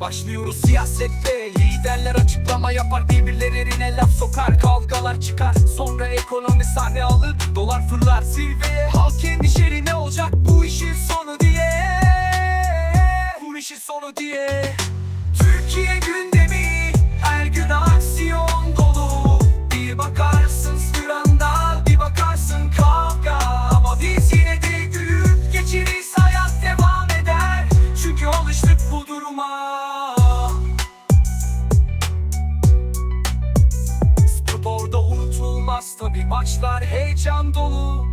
Başlıyoruz siyasette. Liderler açıklama yapar birbirlerine laf sokar Kavgalar çıkar. Sonra ekonomi sahne alır Dolar fırlar zirveye. Halk endişeli ne olacak bu işin sonu diye. Bu işin sonu diye unutulmaz tabi maçlar heyecan dolu.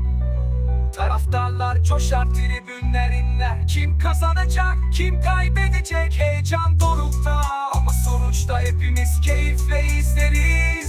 Taraftarlar coşar tribünler inler Kim kazanacak kim kaybedecek? Heyecan dorukta. Ama sonuçta hepimiz keyifle izleriz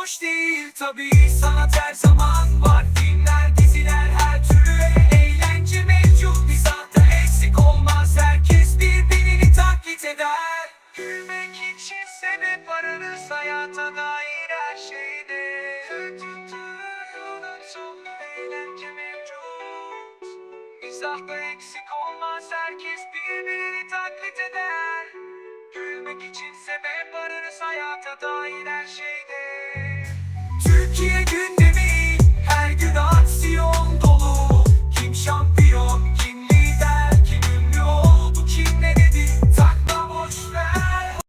boş değil tabi sanat her zaman var. Filmler diziler her türlü eğlence mevcut. Mizahta eksik olmaz herkes birbirini taklit eder. Gülmek için sebep ararız hayata dair her şeyde. Unutun eğlence mevcut. Mizahta eksik olmaz herkes birbirini taklit eder. Gülmek için sebep ararız hayata dair her şeyde